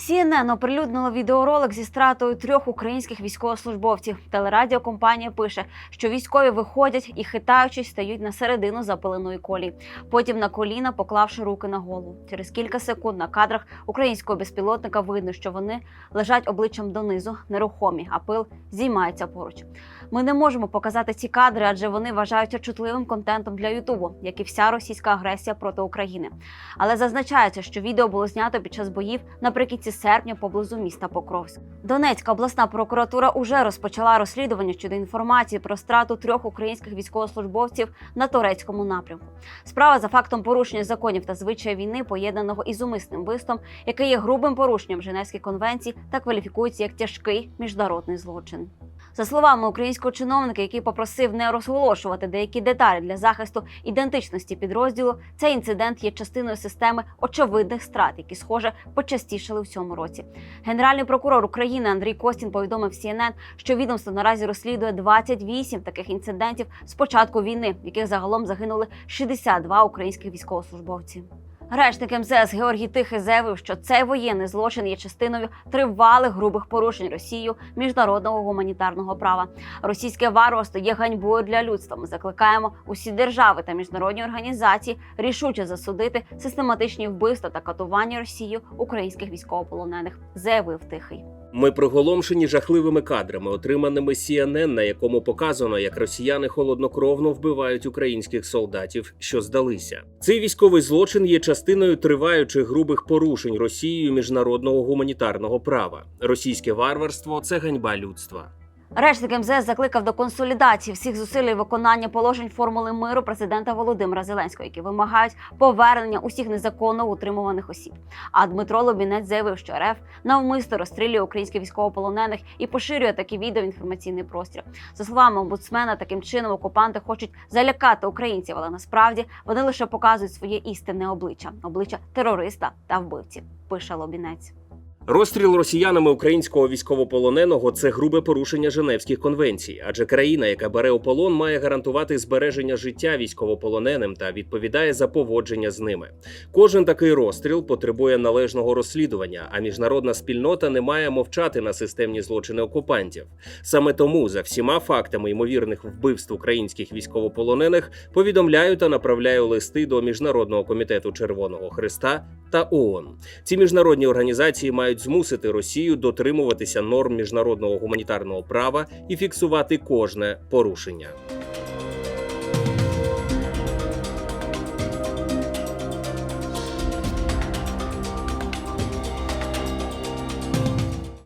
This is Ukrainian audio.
CNN оприлюднило відеоролик зі стратою трьох українських військовослужбовців. Телерадіокомпанія пише, що військові виходять і хитаючись стають на середину запиленої колії. Потім на коліна, поклавши руки на голову. Через кілька секунд на кадрах українського безпілотника видно, що вони лежать обличчям донизу, нерухомі, а пил зіймається поруч. Ми не можемо показати ці кадри, адже вони вважаються чутливим контентом для Ютубу, як і вся російська агресія проти України. Але зазначається, що відео було знято під час боїв наприкінці серпня поблизу міста Покровськ. Донецька обласна прокуратура уже розпочала розслідування щодо інформації про страту трьох українських військовослужбовців на турецькому напрямку. Справа за фактом порушення законів та звичаїв війни, поєднаного із умисним вбивством, яке є грубим порушенням Женевських конвенцій та кваліфікується як тяжкий міжнародний злочин. За словами українського чиновника, який попросив не розголошувати деякі деталі для захисту ідентичності підрозділу, цей інцидент є частиною системи очевидних страт, які, схоже, почастішали в цьому році. Генеральний прокурор України Андрій Костін повідомив CNN, що відомство наразі розслідує 28 таких інцидентів з початку війни, в яких загалом загинули 62 українських військовослужбовці. Речник МЗС Георгій Тихий заявив, що цей воєнний злочин є частиною тривалих грубих порушень Росією міжнародного гуманітарного права. Російське варварство є ганьбою для людства. Ми закликаємо усі держави та міжнародні організації рішуче засудити систематичні вбивства та катування Росією українських військовополонених, заявив Тихий. Ми приголомшені жахливими кадрами, отриманими CNN, на якому показано, як росіяни холоднокровно вбивають українських солдатів, що здалися. Цей військовий злочин є частиною триваючих грубих порушень Росією міжнародного гуманітарного права. Російське варварство це ганьба людства. Речник МЗС закликав до консолідації всіх зусиль виконання положень формули миру президента Володимира Зеленського, які вимагають повернення усіх незаконно утримуваних осіб. А Дмитро Лобінець заявив, що РФ навмисно розстрілює українських військовополонених і поширює такі відео в інформаційний простір. За словами омбудсмена, таким чином окупанти хочуть залякати українців, але насправді вони лише показують своє істинне обличчя обличчя терориста та вбивці. Пише Лобінець. Розстріл росіянами українського військовополоненого це грубе порушення Женевських конвенцій, адже країна, яка бере у полон, має гарантувати збереження життя військовополоненим та відповідає за поводження з ними. Кожен такий розстріл потребує належного розслідування, а міжнародна спільнота не має мовчати на системні злочини окупантів. Саме тому за всіма фактами ймовірних вбивств українських військовополонених повідомляю та направляю листи до міжнародного комітету Червоного Христа та ООН. Ці міжнародні організації мають змусити Росію дотримуватися норм міжнародного гуманітарного права і фіксувати кожне порушення.